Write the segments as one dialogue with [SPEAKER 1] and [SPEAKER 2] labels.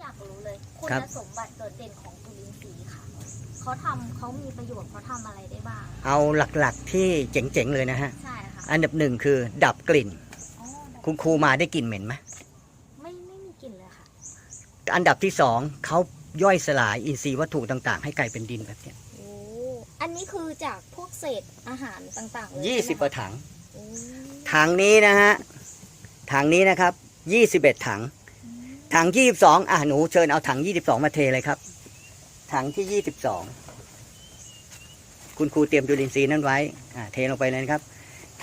[SPEAKER 1] อยากรู้เลย คุณ
[SPEAKER 2] ครับ
[SPEAKER 1] สมบัติโดดเด่นของจุลินทรีย์ค่ะเขาทำเขามีประโยชน์เขาทำอะไรได้บ้าง
[SPEAKER 2] เอาหลักๆที่เจ๋งๆเลยนะฮะ
[SPEAKER 1] ใช่ค่ะ
[SPEAKER 2] อันดับหนึ่งคือดับกลิ่น
[SPEAKER 1] อ๋อได้
[SPEAKER 2] คุณครูมาได้กลิ่นเหม็นไหม
[SPEAKER 1] ไม่ไม่มีกลิ่นเลยค่ะ
[SPEAKER 2] อันดับที่สองเขาย่อยสลายอินทรีย์วัตถุต่างๆ ให้กลายเป็นดินแบบเนี้ย
[SPEAKER 1] โอ้อันนี้คือจากพวกเศษอาหารต่างๆเลย
[SPEAKER 2] ยี่สิบก
[SPEAKER 1] ใช่ไหม
[SPEAKER 2] ว่าถัง
[SPEAKER 1] โอ้
[SPEAKER 2] ถังนี้นะฮะ ถังนี้นะครับยี่สิบเอ็ดถัง ถังยี่สิบสองอะหนูเชิญเอาถังยี่สิบสองมาเทเลยครับ ถังที่ยี่สิบสองคุณครูเตรียมจุลินทรีย์นั้นไว้อ่าเทลงไปเลยครับ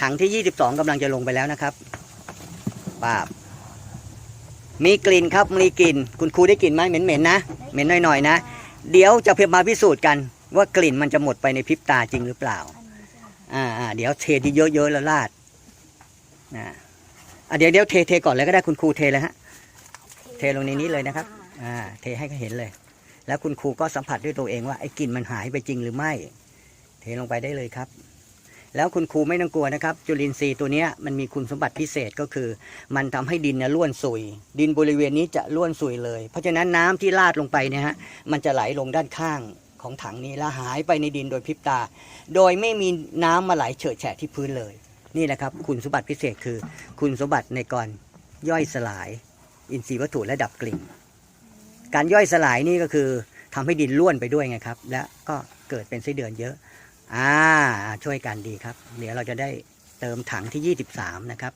[SPEAKER 2] ถังที่ยี่สิบสองกำลังจะลงไปแล้วนะครับปาบมีกลิ่นครับมีกลิ่น คุณครูได้กลิ่นไหมเหม็นๆนะเหม็นหน่อยๆนะเดี๋ยวจะเพียมาพิสูจน์กันว่ากลิ่นมันจะหมดไปในพริบตาจริงหรือเปล่า
[SPEAKER 1] อ่า
[SPEAKER 2] อ่าเดี๋ยวเทที่เยอะๆแล้วราดนะอะเดี๋ยวเดี๋ยวเทเทก่อนเลยก็ได้คุณครูเทเลยฮะ เทลงในนี้เลยนะครับอ่าเทให้เขาเห็นเลย แล้วคุณครูก็สัมผัสด้วยตัวเองว่าไอ้กลิ่นมันหายไปจริงหรือไม่ เทลงไปได้เลยครับ แล้วคุณครูไม่ต้องกลัวนะครับ จุลินทรีย์ตัวเนี้ยมันมีคุณสมบัติพิเศษก็คือ มันทำให้ดินเนี่ยร่วนซุย ดินบริเวณนี้จะร่วนซุยเลย เพราะฉะนั้นน้ำที่ลาดลงไปเนี่ยฮะมันจะไหลลงด้านข้างของถังนี้แล้วหายไปในดินโดยพริบตา โดยไม่มีน้ำมาไหลเฉอะแฉะที่พื้นเลย นี่แหละครับ คุณสมบัติพิเศษคือ คุณสมบัติในการย่อยสลาย อินทรีย์วัตถุและดับกลิ่น การย่อยสลายนี่ก็คือทำให้ดินร่วนไปด้วยไงครับ และก็เกิดเป็นไส้เดือนเยอะ อ่า ช่วยกันดีครับ เดี๋ยวเราจะได้เติมถังที่ 23 นะครับ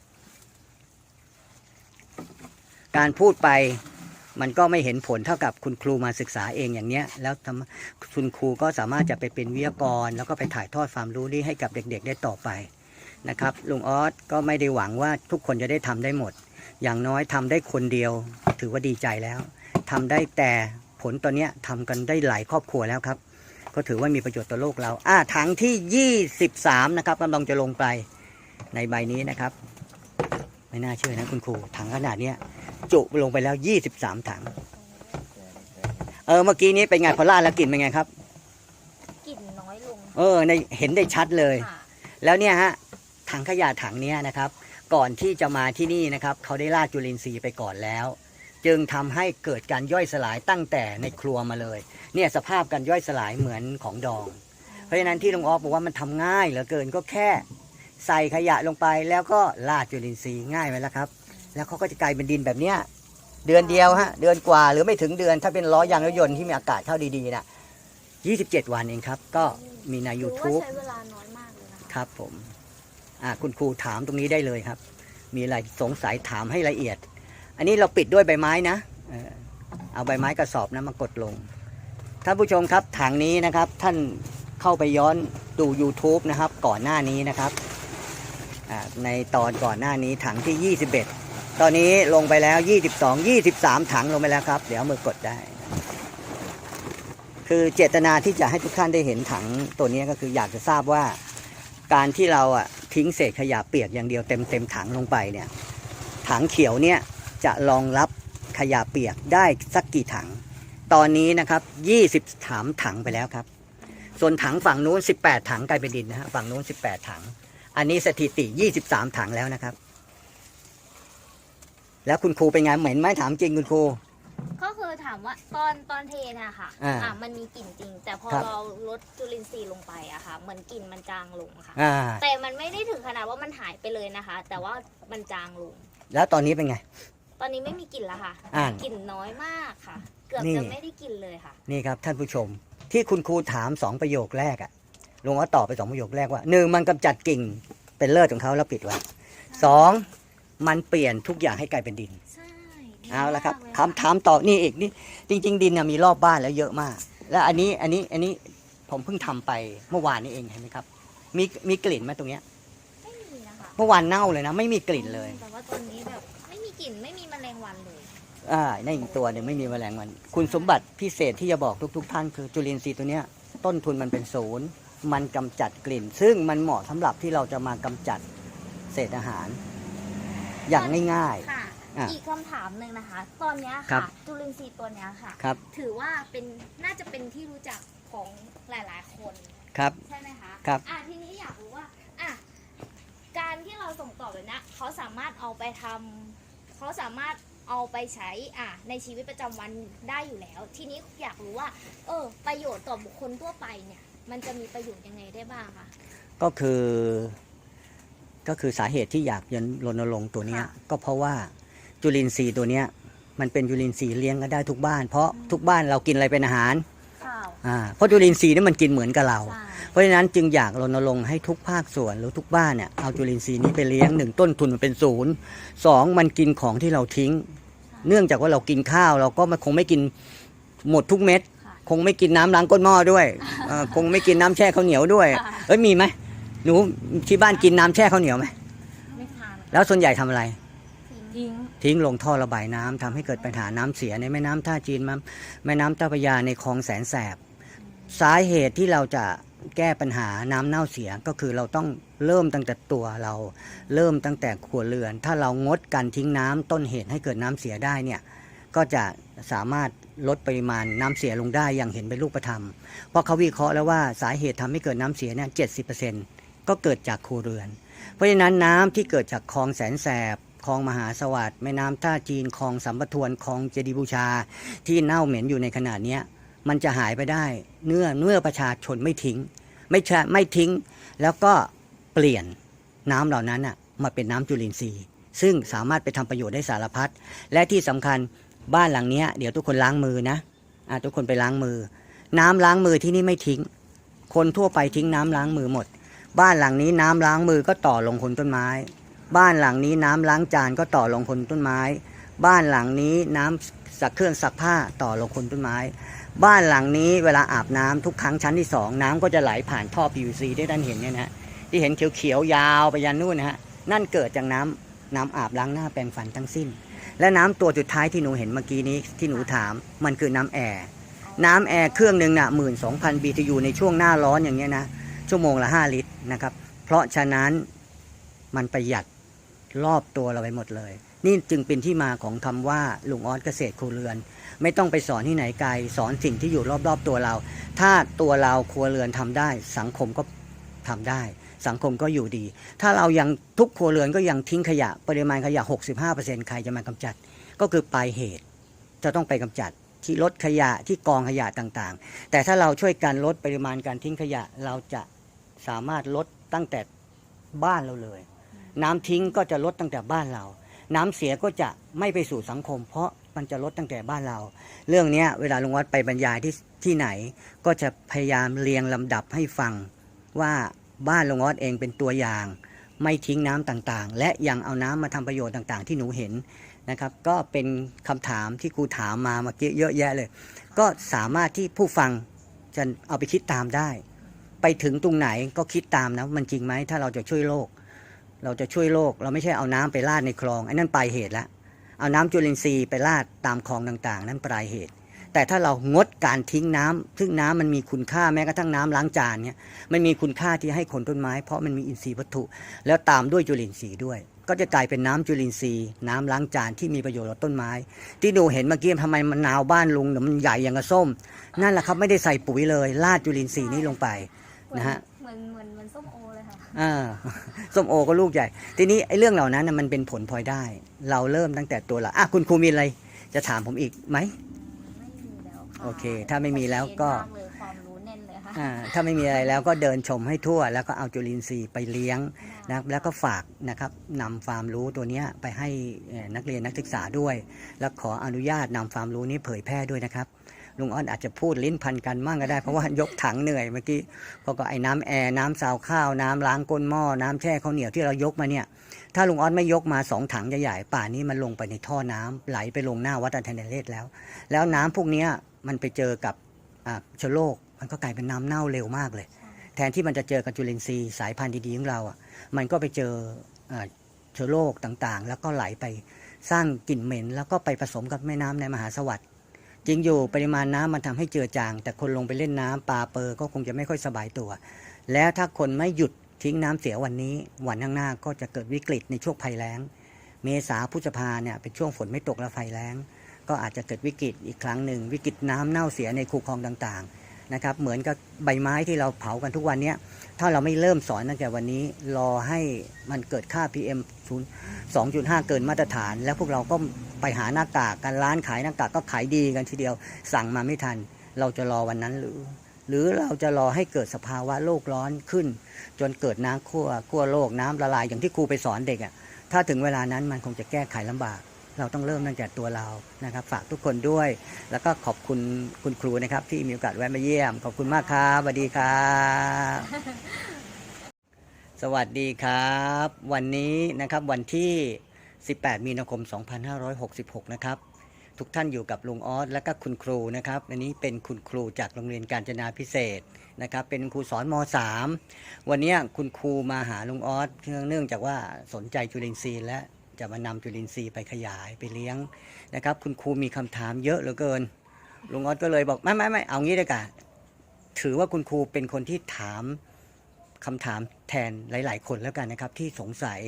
[SPEAKER 2] การพูดไปมันก็ไม่เห็นผลเท่ากับคุณครูมาศึกษาเองอย่างเนี้ย แล้วทำคุณครูก็สามารถจะไปเป็นวิทยากร แล้วก็ไปถ่ายทอดความรู้นี้ให้กับเด็กๆ ได้ต่อไปนะครับลุงออสก็ไม่ได้หวังว่าทุกคนจะได้ทำได้หมด อย่างน้อยทำได้คนเดียว ถือว่าดีใจแล้วทำได้แต่ผลตอนเนี้ยทำกันได้หลายครอบครัวแล้วครับ ก็ถือว่ามีประโยชน์ต่อโลกเรา อ่าถังที่ 23 นะครับกำลังจะลงไปในใบนี้นะครับ ไม่น่าเชื่อนะคุณครูถังขนาดเนี้ยจุลงไปแล้ว 23 ถัง เออเมื่อกี้นี้เป็นไงพอลาดแล้วกลิ่นเป็นไงครับ
[SPEAKER 1] กลิ่นน้อยลง
[SPEAKER 2] เออในเห็นได้ชัดเลย
[SPEAKER 1] ค่ะ
[SPEAKER 2] แล้วเนี่ยฮะถังขยะถังเนี้ยนะครับ ก่อนที่จะมาที่นี่นะครับ เขาได้ราดจุลินทรีย์ไปก่อนแล้ว จึงทำให้เกิดการย่อยสลายตั้งแต่ในครัวมาเลย เนี่ยสภาพการย่อยสลายเหมือนของดอง เพราะฉะนั้นที่ลุงออฟบอกว่ามันทำง่ายเหลือเกินก็แค่ ใส่ขยะลงไปแล้วก็ราดจุลินทรีย์ง่ายไหมล่ะครับ แล้วเขาก็จะกลายเป็นดินแบบเนี้ยเดือนเดียวฮะเดือนกว่าหรือไม่ถึงเดือนถ้าเป็นล้อยางรถยนต์ที่มีอากาศเข้าดีๆนะ27 วันเองครับ ก็มีใน
[SPEAKER 1] ถือว่า
[SPEAKER 2] YouTube
[SPEAKER 1] ใช้เวลาน้อยมากเลยนะคะ
[SPEAKER 2] ครับผมอ่า คุณครูถามตรงนี้ได้เลยครับ มีอะไรสงสัยถามให้ละเอียด อันนี้เราปิดด้วยใบไม้นะเอาใบไม้กระสอบนะมากดลงท่านผู้ชมครับถังนี้นะครับท่านเข้าไปย้อนดู YouTube นะครับ ก่อนหน้านี้นะครับในตอนก่อนหน้านี้ถังที่ 21 ตอนนี้ลงไปแล้ว 22 23 ถังลงไปแล้วครับ เดี๋ยวมือกดได้ คือเจตนาที่จะให้ทุกท่านได้เห็นถังตัวนี้ก็คืออยากจะทราบว่าการที่เราอะ ทิ้งเศษขยะเปียกอย่างเดียวเต็มเต็มถังลงไปเนี่ยถังเขียวเนี่ยจะรองรับขยะเปียกได้สักกี่ถัง ตอนนี้นะครับ20ถังถังไปแล้วครับ ส่วนถังฝั่งนู้น 18 ถังกลายเป็นดินนะฮะฝั่งนู้น 18 ถัง อันนี้สถิติ 23 ถังแล้วนะครับ แล้วคุณครูเป็นไงเหม็นไหมถามจริงคุณครูา
[SPEAKER 1] มว่าตอนตอนเทนะค่ะ
[SPEAKER 2] อ่า
[SPEAKER 1] อะมันมีกลิ่นจริง แต่พอ
[SPEAKER 2] ครับ
[SPEAKER 1] เราลดจุลินทรีย์ลงไปอะค่ะ เหมือนกลิ่นมันจางลงค่ะ
[SPEAKER 2] อ่า
[SPEAKER 1] แต่มันไม่ได้ถึงขนาดว่ามันหายไปเลยนะคะ แต่ว่ามันจางลง
[SPEAKER 2] แล้วตอนนี้เป็นไง
[SPEAKER 1] ตอนนี้ไม่มีกลิ่นแล้วค่ะ
[SPEAKER 2] อ่าน
[SPEAKER 1] กลิ่นน้อยมากค่ะ เกือบ
[SPEAKER 2] นี่
[SPEAKER 1] จะไม่ได้กลิ่นเลยค่ะ
[SPEAKER 2] นี่ครับท่านผู้ชม ที่คุณครูถามสองประโยคแรกอะลุงก็ตอบไปสองประโยคแรกว่าหนึ่งมันกำจัดกิ่งเป็นเลิศของเขาแล้วปิดไว้สองมันเปลี่ยนทุกอย่างให้กลายเป็นดิน
[SPEAKER 1] ใช่ดี
[SPEAKER 2] เอาละครับ
[SPEAKER 1] มกย
[SPEAKER 2] คำถามต่อนี่อีกนี่จริง ๆ ดินน่ะมีรอบบ้านแล้วเยอะมาก แล้วอันนี้อันนี้อันนี้ผมเพิ่งทำไปเมื่อวานนี้เองเห็นไหมครับ มีมีกลิ่นไหมตรงเนี้ย
[SPEAKER 1] ไม่มีนะคะ
[SPEAKER 2] เมื่อวานเน่าเลยนะ ไม่มีกลิ่นเลย
[SPEAKER 1] แต่ว่าตอนนี้แบบไม่มีกลิ่นไม่มีแมลงวันเลย
[SPEAKER 2] อ่าในอีกตัวหนึ่งไม่มีแมลงวัน คุณสมบัติพิเศษที่จะบอกทุก ๆ ท่านคือจุลินทรีย์ตัวเนี้ยต้นทุนมันเป็นศูนย์มันกำจัดกลิ่น ซึ่งมันเหมาะสำหรับที่เราจะมากำจัดเศษอาหาร อย่างง่าย
[SPEAKER 1] ค่ะ
[SPEAKER 2] อะ
[SPEAKER 1] อีกคำถามหนึ่งนะคะ ตอนเนี้ย
[SPEAKER 2] ครั
[SPEAKER 1] ค่ะ
[SPEAKER 2] บ
[SPEAKER 1] จุลินทรีย์ตัวเนี้ยค่ะ
[SPEAKER 2] ๆครับ
[SPEAKER 1] ถือว่าเป็นน่าจะเป็นที่รู้จักของหลายๆ คน
[SPEAKER 2] ครับ
[SPEAKER 1] ใช่ไหมคะ
[SPEAKER 2] ครับ
[SPEAKER 1] อะทีนี้อยากรู้ว่าอะการที่เราส่งต่อแบบเนี้ยเขาสามารถเอาไปทำเขาสามารถเอาไปใช้อะในชีวิตประจำวันได้อยู่แล้ว ทีนี้อยากรู้ว่า เออ ประโยชน์ต่อบุคคลทั่วไปเนี่ย มันจะมีประโยชน์ยังไงได้บ้างคะ
[SPEAKER 2] ก็คือ ก็คือสาเหตุที่อยากยันรณรงค์ตัวเนี้ย
[SPEAKER 1] ค่ะ
[SPEAKER 2] ก็เพราะว่า จุลินทรีย์ตัวเนี้ยมันเป็นจุลินทรีย์เลี้ยงกันได้ทุกบ้าน เพราะทุกบ้านเรากินอะไรเป็นอาหาร
[SPEAKER 1] ข้าว
[SPEAKER 2] อ่าเพราะจุลินทรีย์นี่มันกินเหมือนกับเรา
[SPEAKER 1] ใช่
[SPEAKER 2] เพราะฉะนั้นจึงอยากรณรงค์ให้ทุกภาคส่วนหรือทุกบ้านเนี่ยเอาจุลินทรีย์นี้ไปเลี้ยงหนึ่งต้นทุนมันเป็นศูนย์สองมันกินของที่เราทิ้ง เนื่องจากว่าเรากินข้าวเราก็มันคงไม่กินหมดทุกเม็ด
[SPEAKER 1] ค่ะ
[SPEAKER 2] คงไม่กินน้ำล้างก้นหม้อด้วยเอ่อคงไม่กินน้ำแช่ข้าวเหนียวด้วย
[SPEAKER 1] ค่ะ
[SPEAKER 2] เอ้ยมีไหมหนูที่บ้านกินน้ำแช่ข้าวเหนียวไหม
[SPEAKER 1] ไม่ทาน
[SPEAKER 2] แล้วส่วนใหญ่ทำอะไร
[SPEAKER 1] ทิ้ง
[SPEAKER 2] ทิ้งลงท่อระบายน้ำทำให้เกิดปัญหาน้ำเสียในแม่น้ำท่าจีนมั้งแม่น้ำเจ้าพระยาในคลองแสนแสบ สาเหตุที่เราจะแก้ปัญหาน้ำเน่าเสียก็คือเราต้องเริ่มตั้งแต่ตัวเรา เริ่มตั้งแต่ครัวเรือน ถ้าเรางดการทิ้งน้ำต้นเหตุให้เกิดน้ำเสียได้เนี่ยก็จะสามารถลดปริมาณน้ำเสียลงได้อย่างเห็นเป็นรูปธรรม เพราะเขาวิเคราะห์แล้วว่าสาเหตุทำให้เกิดน้ำเสียเนี่ยเจ็ดสิบเปอร์เซ็นต์ก็เกิดจากครัวเรือน เพราะฉะนั้นน้ำที่เกิดจากคลองแสนแสบ คลองมหาสวัสดิ์แม่น้ำท่าจีนคลองสัมปทวนคลองเจดีบูชา ที่เน่าเหม็นอยู่ในขณะเนี้ยมันจะหายไปได้เนื่อเมื่อประชาชนไม่ทิ้ง ไม่ช่ไม่ทิ้ง แล้วก็เปลี่ยนน้ำเหล่านั้นอะมาเป็นน้ำจุลินทรีย์ ซึ่งสามารถไปทำประโยชน์ได้สารพัดและที่สำคัญบ้านหลังเนี้ยเดี๋ยวทุกคนล้างมือนะอะทุกคนไปล้างมือ น้ำล้างมือที่นี่ไม่ทิ้ง คนทั่วไปทิ้งน้ำล้างมือหมด บ้านหลังนี้น้ำล้างมือก็ต่อลงคนต้นไม้ บ้านหลังนี้น้ำล้างจานก็ต่อลงคนต้นไม้ บ้านหลังนี้น้ำสักเครื่องซักผ้าต่อลงคนต้นไม้ บ้านหลังนี้เวลาอาบน้ำทุกครั้งชั้นที่สองน้ำก็จะไหลผ่านท่อ PVC ที่ท่านเห็นเนี่ยนะฮะที่เห็นเขียวๆยาวไปยันนู่นนะฮะนั่นเกิดจากน้ำน้ำอาบล้างหน้าแปรงฟันทั้งสิ้น และน้ำตัวสุดท้ายที่หนูเห็นเมื่อกี้นี้ที่หนูถามมันคือน้ำแอร์น้ำแอร์เครื่องหนึ่งน่ะหมื่นสองพัน BTU ในช่วงหน้าร้อนอย่างเงี้ยนะชั่วโมงละ 5 ลิตรนะครับ เพราะฉะนั้นมันประหยัด รอบตัวเราไปหมดเลย นี่จึงเป็นที่มาของคำว่าลุงออสเกษตรครัวเรือน ไม่ต้องไปสอนที่ไหนไกล สอนสิ่งที่อยู่รอบๆตัวเรา ถ้าตัวเราครัวเรือนทำได้ สังคมก็ทำได้ สังคมก็อยู่ดี ถ้าเรายังทุกครัวเรือนก็ยังทิ้งขยะปริมาณขยะ 65%ใครจะมากำจัด ก็คือปลายเหตุ จะต้องไปกำจัดที่ลดขยะที่กองขยะต่างๆ แต่ถ้าเราช่วยกันลดปริมาณการทิ้งขยะ เราจะสามารถลดตั้งแต่บ้านเราเลย น้ำทิ้งก็จะลดตั้งแต่บ้านเรา น้ำเสียก็จะไม่ไปสู่สังคม เพราะมันจะลดตั้งแต่บ้านเรา เรื่องนี้เวลาลุงวัดไปบรรยายที่ที่ไหน ก็จะพยายามเรียงลำดับให้ฟังว่าบ้านลุงวัดเองเป็นตัวอย่าง ไม่ทิ้งน้ำต่างๆ และยังเอาน้ำมาทำประโยชน์ต่างๆ ที่หนูเห็นนะครับ ก็เป็นคำถามที่ครูถามมาเมื่อกี้เยอะแยะเลย ก็สามารถที่ผู้ฟังจะเอาไปคิดตามได้ ไปถึงตรงไหนก็คิดตามนะมันจริงไหมถ้าเราจะช่วยโลก เราจะช่วยโลก เราไม่ใช่เอาน้ำไปลาดในคลองไอ้นั่นปลายเหตุแล้วเอาน้ำจุลินทรีย์ไปลาดตามคลองต่างๆ นั่นปลายเหตุ แต่ถ้าเรางดการทิ้งน้ำซึ่งน้ำมันมีคุณค่าแม้กระทั่งน้ำล้างจานเนี่ยมันมีคุณค่าที่ให้คนต้นไม้ เพราะมันมีอินทรีย์วัตถุ แล้วตามด้วยจุลินทรีย์ด้วย ก็จะกลายเป็นน้ำจุลินทรีย์ น้ำล้างจานที่มีประโยชน์ต่อต้นไม้ ที่ดูเห็นเมื่อกี้ทำไมมันนาวบ้านลุงเนี่ยมันใหญ่อย่างกระส้ม นั่นแหละครับไม่ได้ใส่ปุ๋ยเลยลาดจุลินทรีย์นี้ลงไป
[SPEAKER 1] นะ
[SPEAKER 2] ฮะ
[SPEAKER 1] อเลยค่ะ
[SPEAKER 2] อ่าส้มโอก็ลูกใหญ่ ทีนี้ไอ้เรื่องเหล่านั้นน่ะมันเป็นผลพลอยได้ เราเริ่มตั้งแต่ตัวเราอะคุณครูมีอะไรจะถามผมอีกไหม
[SPEAKER 1] ไม่มีแล้วค่ะ
[SPEAKER 2] โอเคถ้าไม่มีแล้วก็
[SPEAKER 1] ชัดเจนมากเลยความรู้แน่นเลยค่ะ
[SPEAKER 2] อ่าถ้าไม่มีอะไรแล้วก็เดินชมให้ทั่ว แล้วก็เอาจุลินทรีย์ไปเลี้ยงนะครับแล้วก็ฝากนะครับนำความรู้ตัวเนี้ยไปให้เอ่อนักเรียนนักศึกษาด้วย แล้วขออนุญาตนำความรู้นี้เผยแพร่ด้วยนะครับ ลุงอ้อนอาจจะพูดลิ้นพันกันมั่งก็ได้เพราะว่ายกถังเหนื่อยเมื่อกี้เพราะก็ไอ้น้ำแอร์น้ำซาวข้าวน้ำล้างก้นหม้อน้ำแช่ข้าวเหนียวที่เรายกมาเนี่ย ถ้าลุงออสไม่ยกมาสองถังใหญ่ๆป่านนี้มันลงไปในท่อน้ำไหลไปลงหน้าวัดอันเทนเลสแล้ว แล้วน้ำพวกเนี้ยมันไปเจอกับอ่าเชื้อโรคมันก็กลายเป็นน้ำเน่าเร็วมากเลย แทนที่มันจะเจอกับจุลินทรีย์สายพันธุ์ดีๆของเราอะมันก็ไปเจออ่าเชื้อโรคต่างๆ แล้วก็ไหลไปสร้างกลิ่นเหม็น แล้วก็ไปผสมกับแม่น้ำในมหาสวัสดิ์ จริงอยู่ปริมาณน้ำมันทำให้เจือจาง แต่คนลงไปเล่นน้ำปลาเปอร์ก็คงจะไม่ค่อยสบายตัว แล้วถ้าคนไม่หยุดทิ้งน้ำเสียวันนี้ วันข้างหน้าก็จะเกิดวิกฤตในช่วงภัยแล้ง เมษาพฤษภาเนี่ยเป็นช่วงฝนไม่ตกและไฟแล้ง ก็อาจจะเกิดวิกฤตอีกครั้งหนึ่งวิกฤตน้ำเน่าเสียในคูคลองต่างๆ นะครับ เหมือนกับใบไม้ที่เราเผากันทุกวันนี้ถ้าเราไม่เริ่มสอนตั้งแต่วันนี้ รอให้มันเกิดค่า PM 0 2.5 เกินมาตรฐาน แล้วพวกเราก็ไปหาหน้ากากกันร้านขายหน้ากากก็ขายดีกันทีเดียว สั่งมาไม่ทัน เราจะรอวันนั้นหรือ หรือเราจะรอให้เกิดสภาวะโลกร้อนขึ้น จนเกิดน้ำขั้วขั้วโลกน้ำละลายอย่างที่ครูไปสอนเด็กอะ่ะถ้าถึงเวลานั้นมันคงจะแก้ไขลำบาก เราต้องเริ่มตั้งแต่ตัวเรานะครับ ฝากทุกคนด้วย แล้วก็ขอบคุณคุณครูนะครับ ที่มีโอกาสแวะมาเยี่ยม ขอบคุณมากครับสวัสดีครับสวัสดีครับ วันนี้นะครับวันที่ 18 มีนาคม 2566 นะครับทุกท่านอยู่กับลุงออสและก็คุณครูนะครับอันนี้เป็นคุณครูจากโรงเรียนการจนาพิเศษนะครับ เป็นครูสอนม .3 วันนี้คุณครูมาหาลุงออสเนื่องจากว่าสนใจจุลินทรีย์และ จะมานำจุลินทรีย์ไปขยายไปเลี้ยงนะครับ คุณครูมีคำถามเยอะเหลือเกินลุงออสก็เลยบอกไม่ไม่ไม่เอางี้เลยกันถือว่าคุณครูเป็นคนที่ถามคำถามแทนหลาย ๆ คนแล้วกันนะครับ ที่สงสัย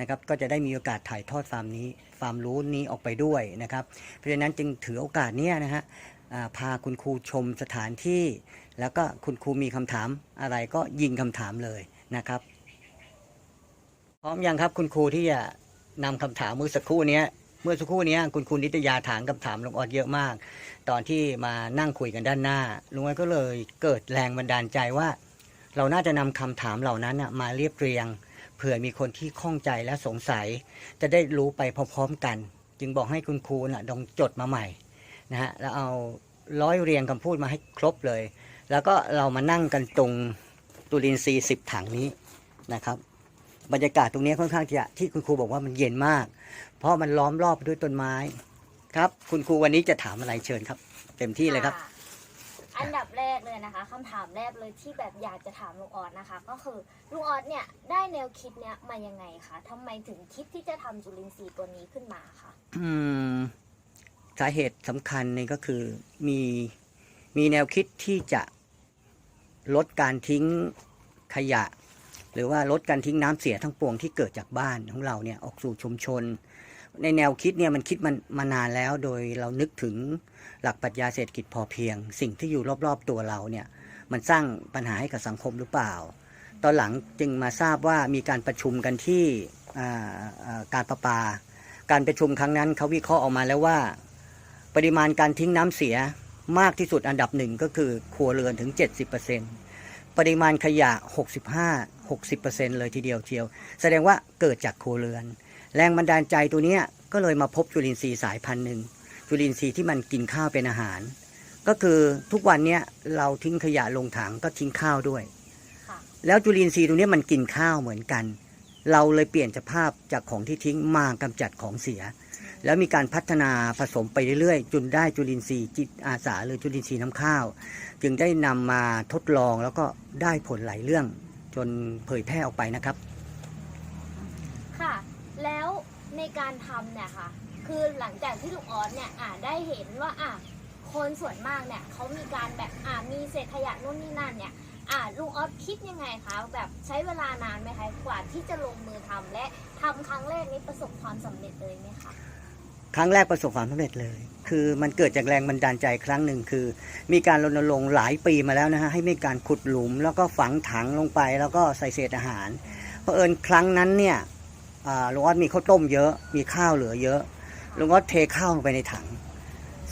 [SPEAKER 2] นะครับ ก็จะได้มีโอกาสถ่ายทอดความนี้ความรู้นี้ออกไปด้วยนะครับ เพราะฉะนั้นจึงถือโอกาสเนี้ยนะฮะพาคุณครูชมสถานที่ แล้วก็คุณครูมีคำถามอะไรก็ยิงคำถามเลยนะครับ พร้อมยังครับคุณครูที่จะ นำคำถามเมื่อสักครู่นี้เมื่อสักครู่นี้คุณครูนิตยาถามคำถามลุงออดเยอะมาก ตอนที่มานั่งคุยกันด้านหน้าลุงออดก็เลยเกิดแรงบันดาลใจว่า เราน่าจะนำคำถามเหล่านั้นมาเรียบเรียงเผื่อมีคนที่ข้องใจและสงสัย จะได้รู้ไปพร้อมๆกัน จึงบอกให้คุณครูน่ะลองจดมาใหม่นะฮะแล้วเอาร้อยเรียงคำพูดมาให้ครบเลย แล้วก็เรามานั่งกันตรงตุลินทรีย์สิบถังนี้นะครับ บรรยากาศตรงนี้ค่อนข้างจะที่คุณครูบอกว่ามันเย็นมาก เพราะมันล้อมรอบไปด้วยต้นไม้ ครับ คุณครูวันนี้จะถามอะไรเชิญครับ เต็มที่เลยครับะ
[SPEAKER 1] อันดับแรกเลยนะคะคำถามแรกเลยที่แบบอยากจะถามลุงออสนะคะ ก็คือลุงออสเนี่ยได้แนวคิดเนี้ยมายังไงคะทำไมถึงคิดที่จะทำจุลินทรีย์ตัวนี้ขึ้นมาคะ
[SPEAKER 2] อืมสาเหตุสำคัญนี่ก็คือมีมีแนวคิดที่จะลดการทิ้งขยะ หรือว่าลดการทิ้งน้ำเสียทั้งปวงที่เกิดจากบ้านของเราเนี่ยออกสู่ชุมชน ในแนวคิดเนี่ยมันคิดมันมานานแล้วโดยเรานึกถึงหลักปรัชญาเศรษฐกิจพอเพียง สิ่งที่อยู่รอบๆตัวเราเนี่ยมันสร้างปัญหาให้กับสังคมหรือเปล่า ตอนหลังจึงมาทราบว่ามีการประชุมกันที่การประปา การประชุมครั้งนั้นเขาวิเคราะห์ออกมาแล้วว่า ปริมาณการทิ้งน้ำเสียมากที่สุดอันดับหนึ่งก็คือครัวเรือนถึง 70%ปริมาณขยะ 65 60%เลยทีเดียวเชียว แสดงว่าเกิดจากครัวเรือน แรงบันดาลใจตัวเนี้ยก็เลยมาพบจุลินทรีย์สายพันธุ์หนึ่งจุลินทรีย์ที่มันกินข้าวเป็นอาหาร ก็คือทุกวันเนี้ยเราทิ้งขยะลงถังก็ทิ้งข้าวด้วย
[SPEAKER 1] ค่ะ
[SPEAKER 2] แล้วจุลินทรีย์ตรงนี้มันกินข้าวเหมือนกัน เราเลยเปลี่ยนจากภาพจากของที่ทิ้งมากำจัดของเสีย แล้วมีการพัฒนาผสมไปเรื่อยๆจนได้จุลินทรีย์จิตอาสาหรือจุลินทรีย์น้ำข้าว จึงได้นำมาทดลองแล้วก็ได้ผลหลายเรื่อง จนเผยแพร่ออกไปนะครับ
[SPEAKER 1] ค่ะ แล้วในการทำเนี่ยค่ะ คือหลังจากที่ลุงออสเนี่ยอ่าได้เห็นว่าอ่าคนส่วนมากเนี่ยเขามีการแบบอ่ามีเศษขยะนู่นนี่นั่นเนี่ยอ่าลุงออสคิดยังไงคะแบบใช้เวลานานไหมคะกว่าที่จะลงมือทำและทำครั้งแรกนี้ประสบความสำเร็จเลยไหมคะ
[SPEAKER 2] ครั้งแรกประสบความสำเร็จเลย คือมันเกิดจากแรงบันดาลใจครั้งหนึ่งคือ มีการรณรงค์หลายปีมาแล้วนะฮะให้มีการขุดหลุม แล้วก็ฝังถังลงไป แล้วก็ใส่เศษอาหารเผอิญครั้งนั้นเนี่ยลุงออสมีข้าวต้มเยอะมีข้าวเหลือเยอะลุงออสเทข้าวลงไปในถัง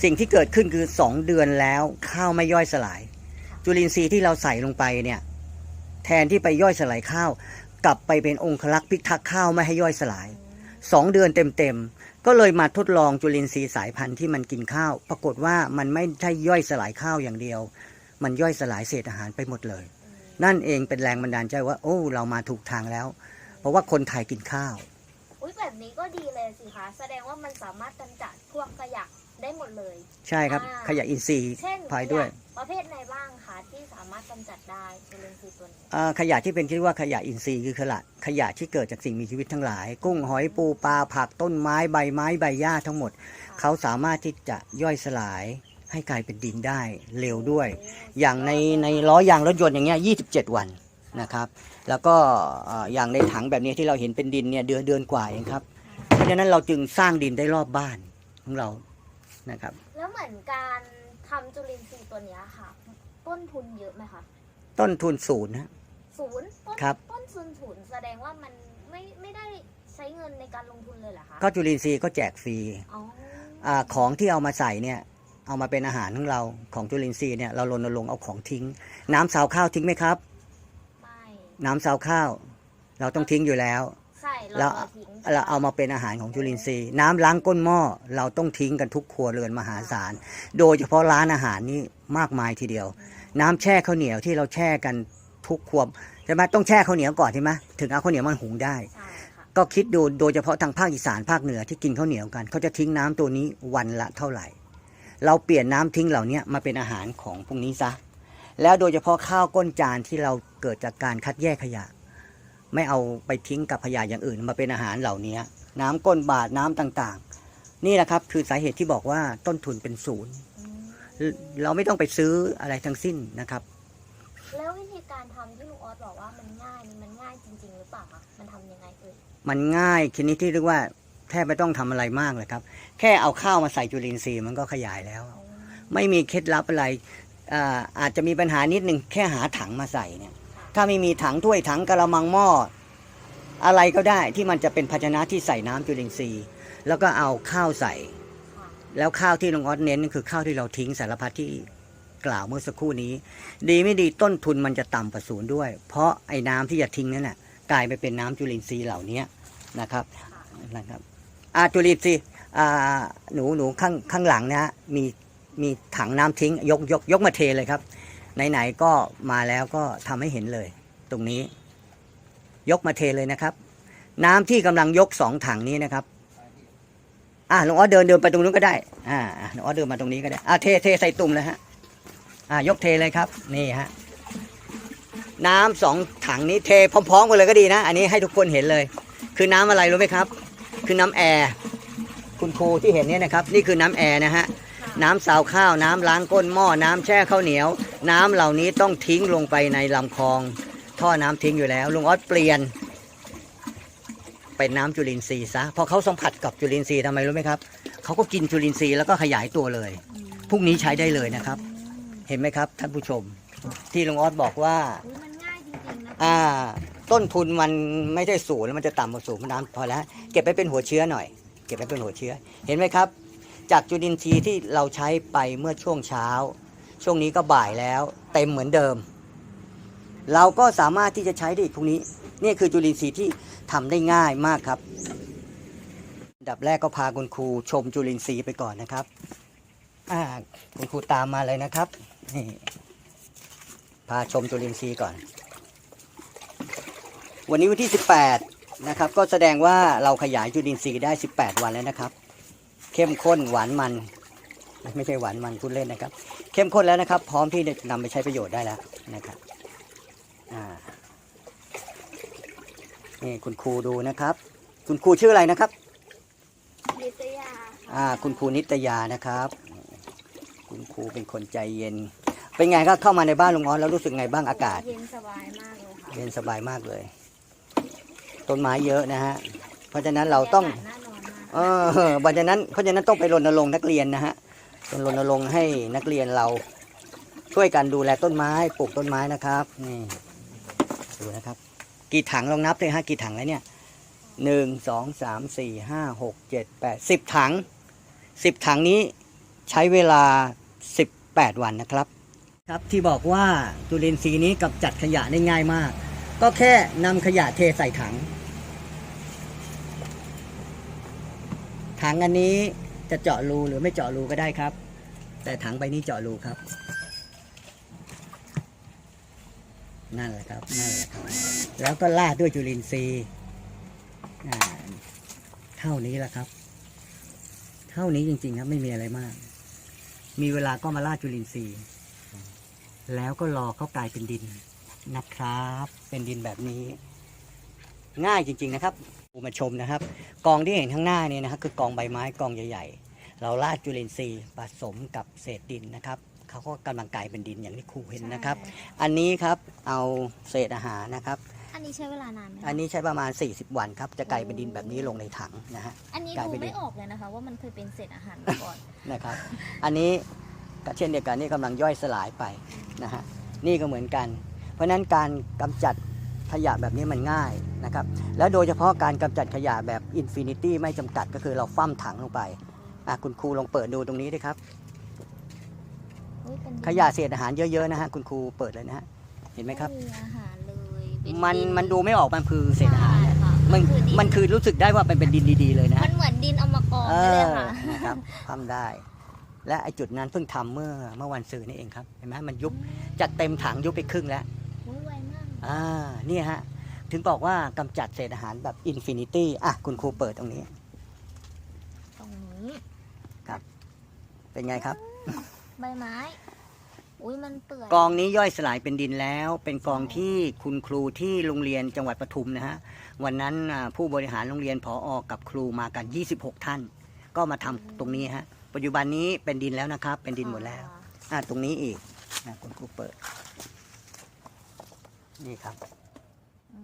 [SPEAKER 2] สิ่งที่เกิดขึ้นคือสองเดือนแล้วข้าวไม่ย่อยสลาย จุลินทรีย์ที่เราใส่ลงไปเนี่ยแทนที่ไปย่อยสลายข้าว กลับไปเป็นองคลักษ์พิทักษ์ข้าวไม่ให้ย่อยสลายสองเดือนเต็มๆ ก็เลยมาทดลองจุลินทรีย์สายพันธุ์ที่มันกินข้าว ปรากฏว่ามันไม่ใช่ย่อยสลายข้าวอย่างเดียว มันย่อยสลายเศษอาหารไปหมดเลย นั่นเองเป็นแรงบันดาลใจว่า โอ้เรามาถูกทางแล้ว เพราะว่าคนไทยกินข้าว
[SPEAKER 1] อุ้ยแบบนี้ก็ดีเลยสิคะแสดงว่ามันสามารถกำจัดพวกขยะได้หมดเลย
[SPEAKER 2] ใช่ครับ
[SPEAKER 1] อ่า
[SPEAKER 2] ขยะอินทรีย์
[SPEAKER 1] เช่น
[SPEAKER 2] ภายด้วย
[SPEAKER 1] ขะ ประเภทไหนบ้างคะที่สามารถกำจัดได้จุลินทรีย์ตัวนี้
[SPEAKER 2] อ่าขยะที่เป็นที่เรียกว่าขยะอินทรีย์คือขยะขยะที่เกิดจากสิ่งมีชีวิตทั้งหลาย กุ้งหอยปูปลาผักต้นไม้ใบไม้ใบหญ้าทั้งหมดเขาสามารถที่จะย่อยสลายให้กลายเป็นดินได้เร็วด้วย อย่างในในล้อยางรถยนต์อย่างเงี้ย27 วันนะครับ แล้วก็เอ่ออย่างในถังแบบนี้ที่เราเห็นเป็นดินเนี่ยเดือนเดือนกว่าเองครับ เพราะฉะนั้นเราจึงสร้างดินได้รอบบ้านของเรานะครับ
[SPEAKER 1] แล้วเหมือนการทำจุลินทรีย์ตัวเนี้ยค่ะ ต้นทุนเยอะไหมคะ
[SPEAKER 2] ต้นทุนศูนย์นะ
[SPEAKER 1] ศูนย์ต้น
[SPEAKER 2] ครับ
[SPEAKER 1] ต้นทุนศูนย์แสดงว่ามันไม่ไม่ได้ใช้เงินในการลงทุนเลยเหรอคะ
[SPEAKER 2] ก็จุลินทรีย์ก็แจกฟรี
[SPEAKER 1] อ๋อ
[SPEAKER 2] อาของที่เอามาใส่เนี่ย เอามาเป็นอาหารของเราของจุลินทรีย์เนี่ยเรารณรงค์เอาของทิ้ง น้ำซาวข้าวทิ้งไหมครับ
[SPEAKER 1] ไม่
[SPEAKER 2] น้ำซาวข้าว เราต้องทิ้งอยู่แล้ว
[SPEAKER 1] ใช่
[SPEAKER 2] เรา
[SPEAKER 1] เราทิ้ง
[SPEAKER 2] เราเอามาเป็นอาหารของจุลินทรีย์ น้ำล้างก้นหม้อเราต้องทิ้งกันทุกครัวเรือนมหาศาล โดยเฉพาะร้านอาหารนี่มากมายทีเดียว น้ำแช่ข้าวเหนียวที่เราแช่กันทุกครัวใช่ไหมต้องแช่ข้าวเหนียวก่อนใช่ไหมถึงเอาข้าวเหนียวมันหุงได้
[SPEAKER 1] ใช่ค่ะ
[SPEAKER 2] ก็คิดดูโดยเฉพาะทางภาคอีสานภาคเหนือที่กินข้าวเหนียวกันเขาจะทิ้งน้ำตัวนี้วันละเท่าไหร่ เราเปลี่ยนน้ำทิ้งเหล่านี้มาเป็นอาหารของพวกนี้ซะแล้วโดยเฉพาะข้าวก้นจานที่เราเกิดจากการคัดแยกขยะ ไม่เอาไปทิ้งกับขยะอย่างอื่นมาเป็นอาหารเหล่านี้น้ำก้นบาทน้ำต่างๆ นี่แหละครับคือสาเหตุที่บอกว่าต้นทุนเป็นศูนย์
[SPEAKER 1] อืม
[SPEAKER 2] เราไม่ต้องไปซื้ออะไรทั้งสิ้นนะครับ
[SPEAKER 1] แล้ววิธีการทำที่ลุงออสบอกว่ามันง่ายนี่มันง่ายจริง ๆ หรือเปล่าคะมันทำยังไงเอ่ย
[SPEAKER 2] มันง่ายชนิดที่เรียกว่าแทบไม่ต้องทำอะไรมากเลยครับ แค่เอาข้าวมาใส่จุลินทรีย์มันก็ขยายแล้ว
[SPEAKER 1] อ๋อ
[SPEAKER 2] ไม่มีเคล็ดลับอะไรอ่าอาจจะมีปัญหานิดหนึ่งแค่หาถังมาใส่เนี่ย ถ้าไม่มีถังถ้วยถังกระมังหม้ออะไรก็ได้ที่มันจะเป็นภาชนะที่ใส่น้ำจุลินทรีย์ แล้วก็เอาข้าวใส่ แล้วข้าวที่ลุงออสเน้นนั่นคือข้าวที่เราทิ้งสารพัดที่กล่าวเมื่อสักครู่นี้ ดีไม่ดีต้นทุนมันจะต่ำกว่าศูนย์ด้วย เพราะไอ้น้ำที่จะทิ้งนั่นน่ะกลายไปเป็นน้ำจุลินทรีย์เหล่านี้นะครับนะครับอาจุลินทรีย์อ่าหนูหนูข้างข้างหลังนะฮะมีมีถังน้ำทิ้งยกยกยกมาเทเลยครับ ไหนๆก็มาแล้วก็ทำให้เห็นเลย ตรงนี้ ยกมาเทเลยนะครับ น้ำที่กำลังยกสองถังนี้นะครับอ่าหลวงอ้อเดินเดินไปตรงนู้นก็ได้อ่าหลวงอ้อเดินมาตรงนี้ก็ได้อ่าเทเทใส่ตุ่มเลยฮะอ่ายกเทเลยครับ นี่ฮะน้ำสองถังนี้เทพร้อมๆกันเลยก็ดีนะ อันนี้ให้ทุกคนเห็นเลย คือน้ำอะไรรู้ไหมครับ คือน้ำแอร์คุณครูที่เห็นเนี่ยนะครับ นี่คือน้ำแอร์นะฮะ
[SPEAKER 1] ค่ะ
[SPEAKER 2] น้ำสาวข้าวน้ำล้างก้นหม้อน้ำแช่ข้าวเหนียว น้ำเหล่านี้ต้องทิ้งลงไปในลำคลอง ท่อน้ำทิ้งอยู่แล้ว ลุงออสเปลี่ยน เป็นน้ำจุลินทรีย์ซะพอเขาสัมผัสกับจุลินทรีย์ทำไมรู้ไหมครับเขาก็กินจุลินทรีย์แล้วก็ขยายตัวเลย
[SPEAKER 1] อืม
[SPEAKER 2] พรุ่งนี้ใช้ได้เลยนะครับ
[SPEAKER 1] อืม
[SPEAKER 2] เห็นไหมครับ ท่านผู้ชม ที่ลุงออสบอกว่า
[SPEAKER 1] อุ๊ยมันง่ายจริงๆนะ
[SPEAKER 2] อ่า ต้นทุนมันไม่ได้สูงแล้วมันจะต่ำกว่าสูงมันน้ำพอแล้ว เก็บไปเป็นหัวเชื้อหน่อย เก็บไปเป็นหัวเชื้อ เห็นไหมครับ จากจุลินทรีย์ที่เราใช้ไปเมื่อช่วงเช้า ช่วงนี้ก็บ่ายแล้ว เต็มเหมือนเดิม เราก็สามารถที่จะใช้ได้อีกพรุ่งนี้ นี่คือจุลินทรีย์ที่ทำได้ง่ายมากครับดับแรกก็พาคุณครูชมจุลินทรีย์ไปก่อนนะครับอ่าคุณครูตามมาเลยนะครับนี่พาชมจุลินทรีย์ก่อน วันนี้วันที่ 18 นะครับ ก็แสดงว่าเราขยายจุลินทรีย์ได้ 18 วันแล้วนะครับ เข้มข้นหวานมัน ไม่ใช่หวานมันพูดเล่นนะครับ เข้มข้นแล้วนะครับ พร้อมที่จะนำไปใช้ประโยชน์ได้แล้วนะครับอ่านี่คุณครูดูนะครับ คุณครูชื่ออะไรนะครับ
[SPEAKER 1] นิตยา
[SPEAKER 2] อ่า คุณครูนิตยานะครับ คุณครูเป็นคนใจเย็น เป็นไงครับเข้ามาในบ้านลุงออสแล้วรู้สึกไงบ้างอากาศ
[SPEAKER 1] เย็นสบายมากเลยค่ะ
[SPEAKER 2] เย็นสบายมากเลย ต้นไม้เยอะนะฮะ เพราะฉะนั้นเราต้อง
[SPEAKER 1] บยกศน่านอนมาก
[SPEAKER 2] เออเพราะฉะนั้นเพราะฉะนั้นต้องไปรณรงค์นักเรียนนะฮะ ต้องรณรงค์ให้นักเรียนเราช่วยกันดูแลต้นไม้ปลูกต้นไม้นะครับนี่ดูนะครับ กี่ถังลองนับเลยฮะกี่ถังแล้วเนี่ยหนึ่งสองสามสี่ห้าหกเจ็ดแปดสิบถังสิบถังนี้ใช้เวลาสิบแปดวันนะครับ ครับที่บอกว่าจุลินทรีย์นี้กับจัดขยะได้ง่ายมาก ก็แค่นำขยะเทใส่ถัง ถังอันนี้ จะเจาะรูหรือไม่เจาะรูก็ได้ครับ แต่ถังใบนี้เจาะรูครับ นั่นแหละครับนั่นแหละครับ แล้วก็ลาดด้วยจุลินทรีย์เท่านี้แหละครับ เท่านี้จริง ๆ ครับ ไม่มีอะไรมาก มีเวลาก็มาลาดจุลินทรีย์ แล้วก็รอเขากลายเป็นดินนะครับ เป็นดินแบบนี้ ง่ายจริง ๆ นะครับ มาชมนะครับ กองที่เห็นข้างหน้านี่นะครับคือกองใบไม้กองใหญ่ๆ เราราดจุลินทรีย์ผสมกับเศษดินนะครับเขาก็กำลังกลายเป็นดินอย่างที่ครูเห็นนะครับ
[SPEAKER 1] ใช่
[SPEAKER 2] อันนี้ครับเอาเศษอาหารนะครับ
[SPEAKER 1] อันนี้ใช้เวลานานไหมคะ
[SPEAKER 2] อันนี้ใช้ประมาณ 40 วันครับจะกลายเป็นดินแบบนี้ลงในถังนะฮะ
[SPEAKER 1] อันนี้
[SPEAKER 2] กลาย
[SPEAKER 1] ดู
[SPEAKER 2] เป็นดิน
[SPEAKER 1] ไม่ออกเลยนะคะ ว่ามันเคยเป็นเศษอาหารมาก่อน
[SPEAKER 2] นะครับ อันนี้ก็เช่นเดียวกันนี่กำลังย่อยสลายไปนะฮะนี่ก็เหมือนกัน เพราะฉะนั้นการกำจัด ขยะแบบนี้มันง่ายนะครับแล้วโดยเฉพาะการกำจัดขยะแบบอินฟินิตี้ไม่จำกัดก็คือเราฟั่มถังลงไปอะคุณครูลองเปิดดูตรงนี้ดิครับ
[SPEAKER 1] อุ๊เป็นดิน
[SPEAKER 2] ขยะเศษอาหารเยอะๆนะฮะคุณครูเปิดเลยนะฮะเห็นไหมครับ
[SPEAKER 1] ไม่มีอาหารเลยเป็
[SPEAKER 2] มัน
[SPEAKER 1] ดิ
[SPEAKER 2] มันดูไม่ออกมันคือเศษอาหาร
[SPEAKER 1] ใช่ค่ะ
[SPEAKER 2] มัน
[SPEAKER 1] คือดิ
[SPEAKER 2] มันคือรู้สึกได้ว่าเป็นเป็นดินดีๆเลยนะ
[SPEAKER 1] มันเหมือนดินเอามากอง
[SPEAKER 2] เอ
[SPEAKER 1] ไว้เลย
[SPEAKER 2] อ
[SPEAKER 1] ค่ะ
[SPEAKER 2] นะครับทำได้ และไอ้จุดนั้นเพิ่งทำเมื่อเมื่อวันศุกร์นี่เองครับเห็นไหมมันยุบจากเต็มถังยุบไปครึ่งแล้ว
[SPEAKER 1] อุ๊ยไวมาก
[SPEAKER 2] อ่าเนี่ยฮะ ถึงบอกว่ากำจัดเศษอาหารแบบอินฟินิตี้อะคุณครูเปิดตรงนี้
[SPEAKER 1] ตรงนี้
[SPEAKER 2] เป็นไงครับ
[SPEAKER 1] ใบไม้ อุ้ยมันเปื่อย
[SPEAKER 2] กองนี้ย่อยสลายเป็นดินแล้ว เป็นกองที่คุณครูที่โรงเรียนจังหวัดปทุมนะฮะ วันนั้นอ่าผู้บริหารโรงเรียนผออกับครูมากัน 26 ท่าน ก็มาทำตรงนี้ฮะ ปัจจุบันนี้เป็นดินแล้วนะครับ เป็นดินหมดแล้ว อะตรงนี้อีกนะคุณครูเปิด นี่ครับ
[SPEAKER 1] อื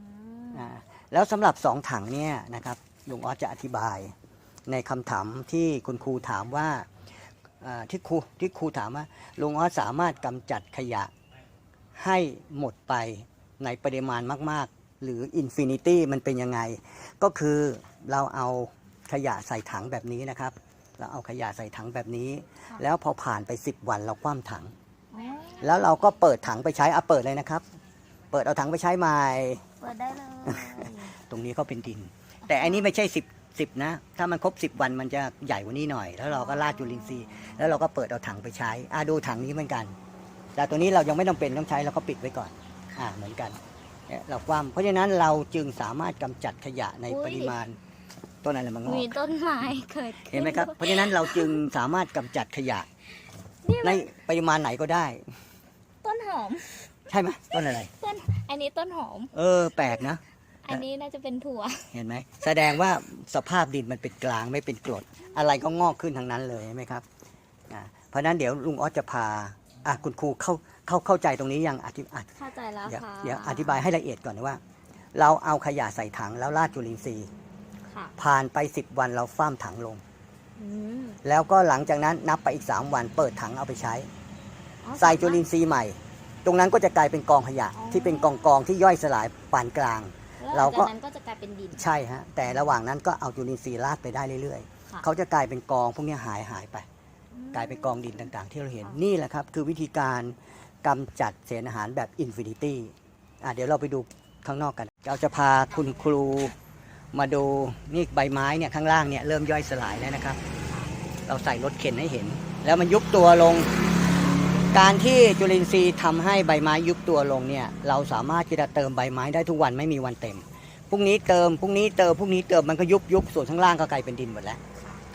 [SPEAKER 1] ม
[SPEAKER 2] อ่าแล้วสำหรับสองถังเนี่ยนะครับลุงออสจะอธิบายในคำถามที่คุณครูถามว่าอ่าที่ครูที่ครูถามว่าลุงออสสามารถกำจัดขยะให้หมดไปในปริมาณมาก ๆ หรืออินฟินิตี้มันเป็นยังไง ก็คือเราเอาขยะใส่ถังแบบนี้นะครับ เราเอาขยะใส่ถังแบบนี้ แล้วพอผ่านไป 10 วันเราคว่ำถัง
[SPEAKER 1] อ๋อ
[SPEAKER 2] แล้วเราก็เปิดถังไปใช้อะเปิดเลยนะครับ เปิดเอาถังไปใช้ใหม่
[SPEAKER 1] เปิดได้เลย
[SPEAKER 2] ตรงนี้ก็เป็นดิน แต่อันนี้ไม่ใช่สิบสิบนะ ถ้ามันครบสิบวันมันจะใหญ่กว่านี้หน่อย แล้วเราก็ราดจุลินทรีย์ แล้วเราก็เปิดเอาถังไปใช้อ่าดูถังนี้เหมือนกัน แต่ตัวนี้เรายังไม่ต้องเป็นต้องใช้เราก็ปิดไว้ก่อนอ่าเหมือนกันเนี่ยเราความเพราะฉะนั้นเราจึงสามารถกำจัดขยะในปริมาณต้นอะไรมันงอ
[SPEAKER 1] มี
[SPEAKER 2] ก
[SPEAKER 1] ต้นไม้เกิดขึ้น
[SPEAKER 2] เห็นไหมครับ เพราะฉะนั้นเราจึงสามารถกำจัดขยะ
[SPEAKER 1] นี่
[SPEAKER 2] ใน
[SPEAKER 1] มัน
[SPEAKER 2] ปริมาณไหนก็ได้
[SPEAKER 1] ต้นหอม
[SPEAKER 2] ใช่ไหมต้นอะไร
[SPEAKER 1] ต้นอันนี้ต้นหอม
[SPEAKER 2] เออ แปลกนะ
[SPEAKER 1] อันนี้น่าจะเป็นถั่ว
[SPEAKER 2] เห็นไหม แสดงว่าสภาพดินมันเป็นกลางไม่เป็นกรด อะไรก็งอกขึ้นทางนั้นเลยใช่ไหมครับอ่าเพราะฉะนั้นเดี๋ยวลุงออสจะพาอะคุณครูเข้าเข้าเข้าใจตรงนี้ยังอธิอะ
[SPEAKER 1] เข้าใจแล้ว
[SPEAKER 2] เดี๋ยว
[SPEAKER 1] ค่ะ
[SPEAKER 2] เดี๋ยวอธิบายให้ละเอียดก่อนนะว่า เราเอาขยะใส่ถังแล้วราดจุลินทรีย์
[SPEAKER 1] ค่ะ
[SPEAKER 2] ผ่านไป 10 วันเราฟ้ามถังลง
[SPEAKER 1] อืม
[SPEAKER 2] แล้วก็หลังจากนั้นนับไปอีก 3 วันเปิดถังเอาไปใช้
[SPEAKER 1] อ๋อ
[SPEAKER 2] ใส่จุลินทรีย์ใหม่ ตรงนั้นก็จะกลายเป็นกองขยะ
[SPEAKER 1] อ๋อ
[SPEAKER 2] ที่เป็นกองกองๆที่ย่อยสลายปานกลาง
[SPEAKER 1] แล้วห
[SPEAKER 2] เรา
[SPEAKER 1] ลัง
[SPEAKER 2] ก็
[SPEAKER 1] จากนั้นก็จะกลายเป็นดิน
[SPEAKER 2] ใช่ฮะแต่ระหว่างนั้นก็เอาจุลินทรีย์ราดไปได้เรื่อยๆ
[SPEAKER 1] ค่ะ
[SPEAKER 2] เขาจะกลายเป็นกองพวกนี้หายหายไป กลายเป็นกองดินต่างๆ ที่เราเห็นนี่แหละครับ คือวิธีการกำจัดเศษอาหารแบบอินฟินิตี้อะเดี๋ยวเราไปดูข้างนอกกัน เราจะพาคุณครูมาดูนี่ใบไม้เนี่ยข้างล่างเนี่ยเริ่มย่อยสลายแล้วนะครับ เราใส่รถเข็นให้เห็น แล้วมันยุบตัวลง การที่จุลินทรีย์ทำให้ใบไม้ยุบตัวลงเนี่ยเราสามารถที่จะเติมใบไม้ได้ทุกวันไม่มีวันเต็มพรุ่งนี้เติมพรุ่งนี้เติมพรุ่งนี้เติมมันก็ยุบยุบส่วนข้างล่างก็กลายเป็นดินหมดแล้ว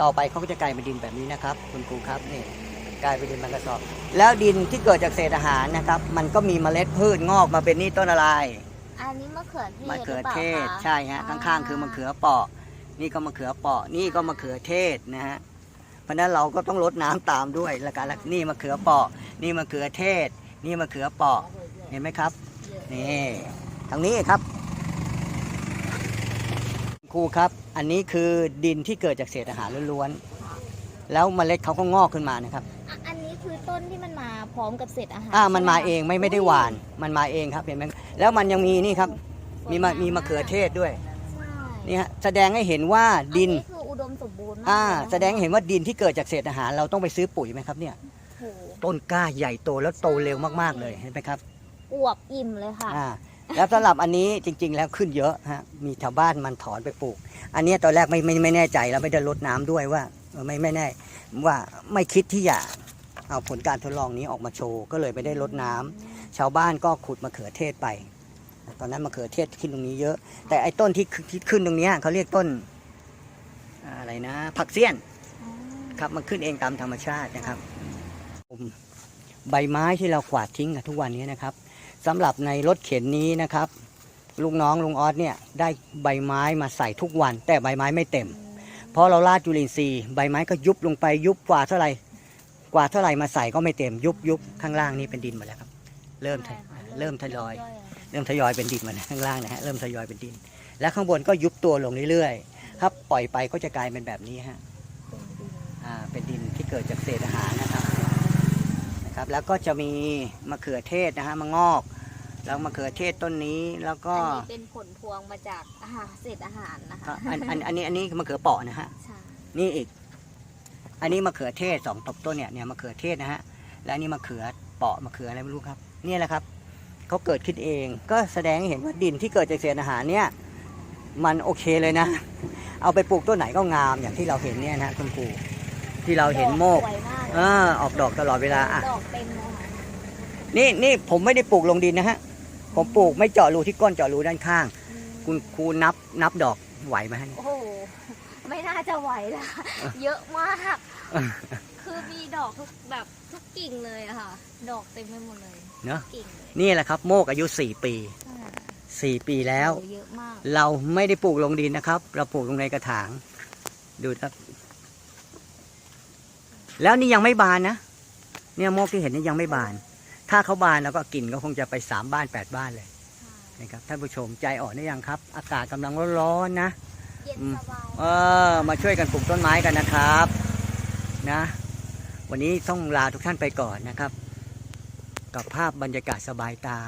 [SPEAKER 2] ต่อไปเขาก็จะกลายเป็นดินแบบนี้นะครับคุณครูครับนี่กลายเป็นดินบางกระสอบ แล้วดินที่เกิดจากเศษอาหารนะครับ มันก็มีเมล็ดพืชงอกมาเป็นนี่ต้นอะไร
[SPEAKER 1] อันนี้มะเขือเทศ
[SPEAKER 2] มะเขือ
[SPEAKER 1] หรืปล่า
[SPEAKER 2] เทศ
[SPEAKER 1] คะ
[SPEAKER 2] ใช่ฮะข้างๆคือมะเขือเปราะ นี่ก็มะเขือเปราะนี่ก็มะเขือเทศนะฮะ เพราะฉะนั้นเราก็ต้องลดน้ำตามด้วยและการนี่มะเขือเปราะ นี่มะเขือเทศ นี่มะเขือเปราะ เห็นไหมครับ นี่ทางนี้ครับครูครับ อันนี้คือดินที่เกิดจากเศษอาหารล้วนๆ แล้วเมล็ดเขาก็งอกขึ้นมานะครับ
[SPEAKER 1] อะอันนี้คือต้นที่มันมาพร้อมกับเศษอาหาร
[SPEAKER 2] อ่า มันมา
[SPEAKER 1] ใช่ไห
[SPEAKER 2] เองไม่ไม่ได้หวาน มันมาเองครับเห็นไหมแล้วมันยังมีนี่ครับ มีมะมีมะเขือเทศด้วย
[SPEAKER 1] ใช่
[SPEAKER 2] นี่ฮะ แสดงให้เห็นว่าดิน
[SPEAKER 1] อัคืออุ ดมสมบูรณ์มาก
[SPEAKER 2] อ่า
[SPEAKER 1] เลยนะคะ
[SPEAKER 2] แสดงให้เห็นว่าดินที่เกิดจากเศษอาหาร เราต้องไปซื้อปุ๋ยไหมครับเนี่ย
[SPEAKER 1] โอ้โห
[SPEAKER 2] ต้นกล้าใหญ่โตแล้วโตเร็วมากๆเลยเห็นไหมครับ
[SPEAKER 1] อวบอิ่มเลยค่ะ
[SPEAKER 2] อ่าแล้วสำหรับอันนี้จริง ๆ แล้วขึ้นเยอะฮะมีชาวบ้านมันถอนไปปลูก อันเนี้ยตอนแรกไม่ไม่ไม่แน่ใจแล้วไม่ได้ลดน้ำด้วยว่าเออไม่ไม่แน่ว่าไม่คิดที่จะเอาผลการทดลองนี้ออกมาโชว์ก็เลยไม่ได้ลดน้ำ ชาวบ้านก็ขุดมะเขือเทศไป ตอนนั้นมะเขือเทศขึ้นตรงนี้เยอะ แต่ไอ้ต้นที่ที่ขึ้นตรงเนี้ยเขาเรียกต้น อ่าอะไรนะ ผักเสี้ยน
[SPEAKER 1] อ๋อ
[SPEAKER 2] ครับมันขึ้นเองตามธรรมชาตินะครับผมใบไม้ที่เรากวาดทิ้งกันทุกวันนี้นะครับสำหรับในรถเข็นนี้นะครับ ลูกน้องลุงออสเนี่ยได้ใบไม้มาใส่ทุกวัน แต่ใบไม้ไม่เต็มเพราะเราราดจุลินทรีย์ใบไม้ก็ยุบลงไปยุบกว่าเท่าไหร่กว่าเท่าไหร่มาใส่ก็ไม่เต็มยุบยุบข้างล่างนี่เป็นดินหมดแล้วครับ เริ่มทยเริ่มทยอย เริ่มทยอยเป็นดินมานะข้างล่างนะฮะเริ่มทยอยเป็นดิน และข้างบนก็ยุบตัวลงเรื่อยๆ ครับปล่อยไปก็จะกลายเป็นแบบนี้ฮะอ่าเป็นดินที่เกิดจากเศษอาหารนะครับครับแล้วก็จะมีมะเขือเทศนะฮะมะงอกแล้วมะเขือเทศต้นนี้แล้วก็
[SPEAKER 1] อันนี้เป็นผลพวงมาจากอาหารเศษอาหารนะคะ
[SPEAKER 2] อะอันอันอันนี้อันนี้มะเขือเปราะนะฮะ
[SPEAKER 1] ใช่
[SPEAKER 2] นี่อีก อันนี้มะเขือเทศสองตบต้นเนี่ยเนี่ยมะเขือเทศนะฮะและอันนี้มะเขือเปราะมะเขืออะไรไม่รู้ครับเนี่ยแหละครับเขาเกิดขึ้นเอง ก็แสดงให้เห็นว่าดินที่เกิดจากเศษอาหารเนี่ยมันโอเคเลยนะ เอาไปปลูกต้นไหนก็งามอย่างที่เราเห็นเนี่ยนะคุณครูที่เราเห็นโมก
[SPEAKER 1] ดอสวยมาก
[SPEAKER 2] เออออกดอกตลอดเวลาอะ
[SPEAKER 1] ดอกเต็มเลยค่ะ
[SPEAKER 2] นี่นี่ผมไม่ได้ปลูกลงดินนะฮะผมปลูกไม่เจาะรูที่ก้นเจาะรูด้านข้าง
[SPEAKER 1] อืม
[SPEAKER 2] คุณครูนับนับดอกไหวไหมฮะ
[SPEAKER 1] โอ้โห ไม่น่าจะไหวละ เยอะมากคือมีดอกทุกแบบทุกกิ่งเลยอะค่ะ ดอกเต็มไปหมดเลย
[SPEAKER 2] เนอะ
[SPEAKER 1] กิ่งเลย
[SPEAKER 2] นี่แหละครับโมกอายุ 4 ปี
[SPEAKER 1] อ่า
[SPEAKER 2] 4 ปีแล้ว
[SPEAKER 1] โอ้เยอะมาก
[SPEAKER 2] เราไม่ได้ปลูกลงดินนะครับ เราปลูกลงในกระถาง ดูครับ แล้วนี่ยังไม่บานนะ เนี่ยโมกที่เห็นนี่ยังไม่บาน ถ้าเขาบานแล้วก็กลิ่นก็คงจะไปสามบ้านแปดบ้านเลยนะครับท่านผู้ชมใจอ่อนได้ยังครับ อากาศกำลังร้อนๆนะ
[SPEAKER 1] เย็นสบาย
[SPEAKER 2] เออมาช่วยกันปลูกต้นไม้กันนะครับนะ วันนี้ต้องลาทุกท่านไปก่อนนะครับ กับภาพบรรยากาศสบายตา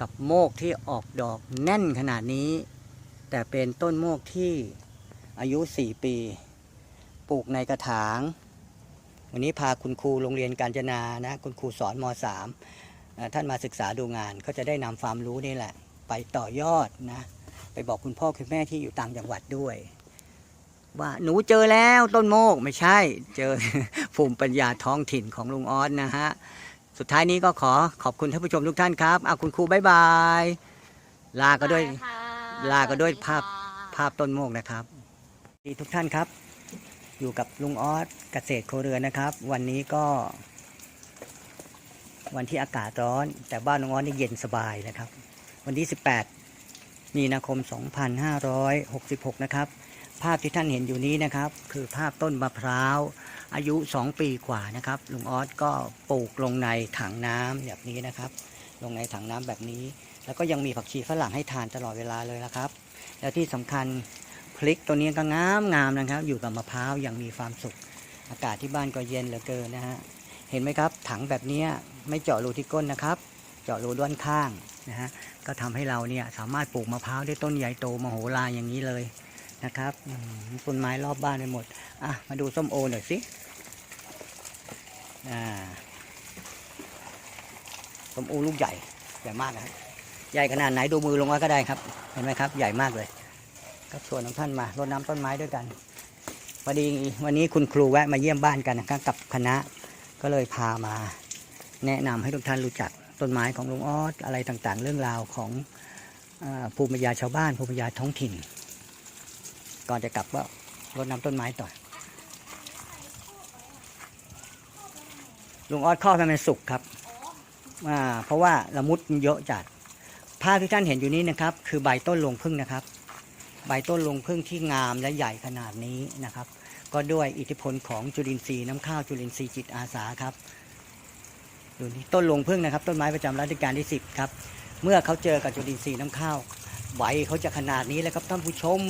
[SPEAKER 2] กับโมกที่ออกดอกแน่นขนาดนี้ แต่เป็นต้นโมกที่อายุ 4 ปี ปลูกในกระถาง วันนี้พาคุณครูโรงเรียนการจนานะคุณครูสอนม .3 ท่านมาศึกษาดูงานก็จะได้นำความรู้นี่แหละ ไปต่อยอดนะ ไปบอกคุณพ่อคุณแม่ที่อยู่ต่างจังหวัดด้วย ว่าหนูเจอแล้วต้นโมกไม่ใช่ เจอภูมิปัญญาท้องถิ่นของลุงออสนะฮะ สุดท้ายนี้ก็ขอขอบคุณท่านผู้ชมทุกท่านครับเอาคุณครูบายบาย ลาก็ด้วย
[SPEAKER 1] ได้ค่ะ
[SPEAKER 2] ลาก็ด้วย
[SPEAKER 1] สส
[SPEAKER 2] ภาพ
[SPEAKER 1] ค่ะ
[SPEAKER 2] ภาพต้นโมกนะครับดีทุกท่านครับ อยู่กับลุงออสเกษตรโครัวนะครับ วันนี้ก็ วันที่อากาศร้อน แต่บ้านลุงออสนี่เย็นสบายนะครับ วันที่ 18 มีนาคม 2566 นะครับ ภาพที่ท่านเห็นอยู่นี้นะครับ คือภาพต้นมะพร้าว อายุ 2 ปีกว่านะครับลุงออสก็ปลูกลงในถังน้ำแบบนี้นะครับ ลงในถังน้ำแบบนี้ แล้วก็ยังมีผักชีฝรั่งให้ทานตลอดเวลาเลยนะครับ แล้วที่สำคัญพริกตัวนี้ก็งามงามนะครับ อยู่กับมะพร้าวอย่างมีความสุข อากาศที่บ้านก็เย็นเหลือเกินนะฮะเห็นไหมครับ ถังแบบนี้ไม่เจาะรูที่ก้นนะครับ เจาะรูด้านข้างนะฮะก็ทำให้เราเนี่ยสามารถปลูกมะพร้าวได้ต้นใหญ่โตมโหฬารอย่างนี้เลยนะครับต้นไม้รอบบ้านไปหมด อะ มาดูส้มโอหน่อยสิ ส้มโอลูกใหญ่ใหญ่มากนะครับ ใหญ่ขนาดไหนดูมือลงไว้ก็ได้ครับ เห็นไหมครับ ใหญ่มากเลยก็ชวนของท่านมารดน้ำต้นไม้ด้วยกันพอดีวันนี้คุณครูแวะมาเยี่ยมบ้านกันนะครับกับคณะก็เลยพามาแนะนำให้ทุกท่านรู้จักต้นไม้ของลุงออสอะไรต่างๆ เรื่องราวของอภูมิปัญญาชาวบ้านภูมิปัญญาท้องถิ่น ก่อนจะกลับก็รดน้ำต้นไม้ต่อ ลุงออสข้อดให้มันสุกครับอ่าเพราะว่าละมุดมันเยอะจัดภาพที่ท่านเห็นอยู่นี้นะครับ คือใบต้นลงพึ่งนะครับ ใบต้นลงพึ่งที่งามและใหญ่ขนาดนี้นะครับ ก็ด้วยอิทธิพลของจุลินทรีย์น้ำข้าวจุลินทรีย์จิตอาสาครับดูนี่ต้นลงพึ่งนะครับ ต้นไม้ประจำรัชกาลที่สิบครับ เมื่อเขาเจอกับจุลินทรีย์น้ำข้าวใบเขาจะขนาดนี้แล้วครับท่านผู้ชม